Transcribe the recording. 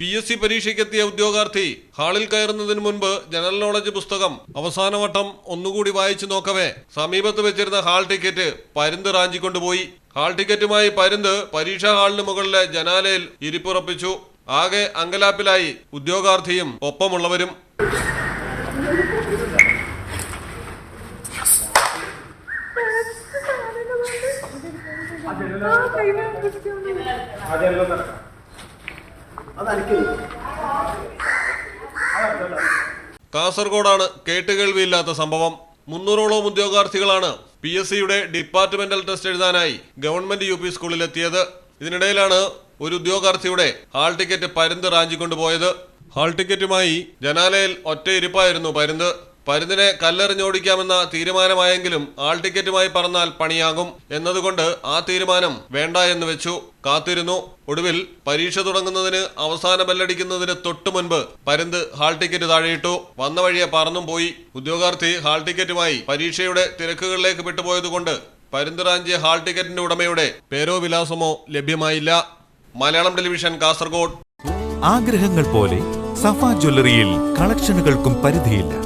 P S C പരീക്ഷയ്ക്കെത്തിയ ഉദ്യോഗാർത്ഥി ഹാളിൽ കയറുന്നതിന് മുൻപ് ജനറൽ നോളജ് പുസ്തകം അവസാനവട്ടം ഒന്നുകൂടി വായിച്ചു നോക്കവേ. സമീപത്ത് വെച്ചിരുന്ന ഹാൾ ടിക്കറ്റ് പരുന്ത് റാഞ്ചിക്കൊണ്ടുപോയി. ഹാൾ ടിക്കറ്റുമായി പരുന്ത് പരീക്ഷാ ഹാളിന് മുകളിലെ ജനാലയിൽ ഇരിപ്പുറപ്പിച്ചു. ആകെ അങ്കലാപ്പിലായി ഉദ്യോഗാർത്ഥിയും ഒപ്പമുള്ളവരും. കാസർഗോഡാണ് കേട്ടുകേൾവിയില്ലാത്ത സംഭവം. മുന്നൂറോളം ഉദ്യോഗാർത്ഥികളാണ് പി എസ് സിയുടെ ഡിപ്പാർട്ട്മെന്റൽ ടെസ്റ്റ് എഴുതാനായി ഗവൺമെന്റ് യു പി സ്കൂളിലെത്തിയത്. ഇതിനിടയിലാണ് ഒരു ഉദ്യോഗാർത്ഥിയുടെ ഹാൾ ടിക്കറ്റ് പരുന്ത് റാഞ്ചിക്കൊണ്ടുപോയത്. ഹാൾ ടിക്കറ്റുമായി ജനാലയിൽ ഒറ്റയിരിപ്പായിരുന്നു പരുന്ത്. പരുന്തിനെ കല്ലെറിഞ്ഞോടിക്കാമെന്ന തീരുമാനമായെങ്കിലും ആൾ ടിക്കറ്റുമായി പറഞ്ഞാൽ പണിയാകും എന്നതുകൊണ്ട് ആ തീരുമാനം വേണ്ട എന്ന് വെച്ചു. കാത്തിരുന്നു. ഒടുവിൽ പരീക്ഷ തുടങ്ങുന്നതിന് അവസാന ബെല്ലടിക്കുന്നതിന് തൊട്ടു മുൻപ് പരുന്ത് ഹാൾ ടിക്കറ്റ് താഴെയിട്ടു. വന്ന വഴിയെ പറന്നും പോയി. ഉദ്യോഗാർത്ഥി ഹാൾ ടിക്കറ്റുമായി പരീക്ഷയുടെ തിരക്കുകളിലേക്ക് വിട്ടുപോയതുകൊണ്ട് പരുന്ത് റാഞ്ചിയ ഹാൾ ടിക്കറ്റിന്റെ ഉടമയുടെ പേരോ വിലാസമോ ലഭ്യമായില്ല. മലയാളം ടെലിവിഷൻ കാസർഗോഡ്. ആഗ്രഹങ്ങൾ പോലെ സഫ ജ്വല്ലറിയിൽ കളക്ഷനുകൾക്കും പരിധിയില്ല.